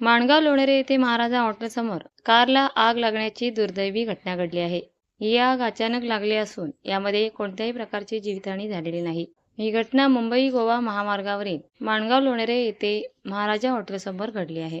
माणगाव लोणेरे येथे महाराजा हॉटेलसमोर कारला आग लागण्याची दुर्दैवी घटना घडली आहे. ही आग अचानक लागली असून यामध्ये कोणत्याही प्रकारची जीवितहानी झालेली नाही. ही घटना मुंबई गोवा महामार्गावरील माणगाव लोणेरे येथे महाराजा हॉटेलसमोर घडली आहे.